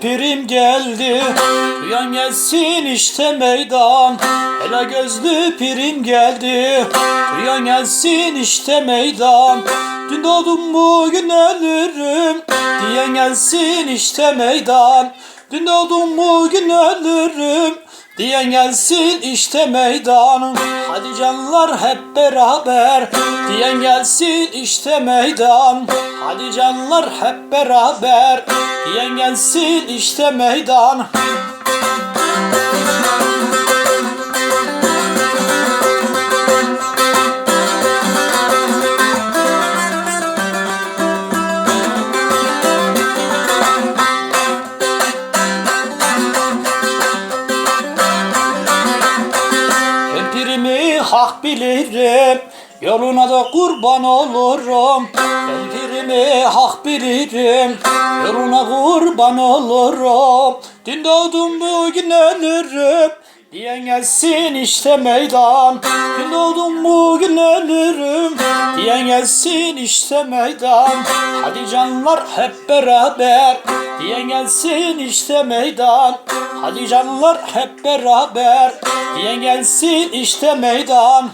pirim geldi. Duyan gelsin işte meydan. Ela gözlü pirim geldi. Duyan gelsin işte meydan. Dün doğdum bugün ölürüm Diyen gelsin işte meydan. Dün doğdum bugün ölürüm Diyen gelsin işte meydan. Hadi canlar hep beraber. Diyen gelsin işte meydan. Hadi canlar hep beraber. Diyen gelsin işte meydan hak bilirim Yoluna da kurban olurum. Empirimi hak bilirim Yoluna kurban olurum. Dün doğdum bugün ölürüm Diyen gelsin işte meydan. Dün doğdum bugün ölürüm Diyen gelsin işte meydan. Hadi canlar hep beraber Diyen gelsin işte meydan. Hadi canlar hep beraber. Diyen gelsin işte meydan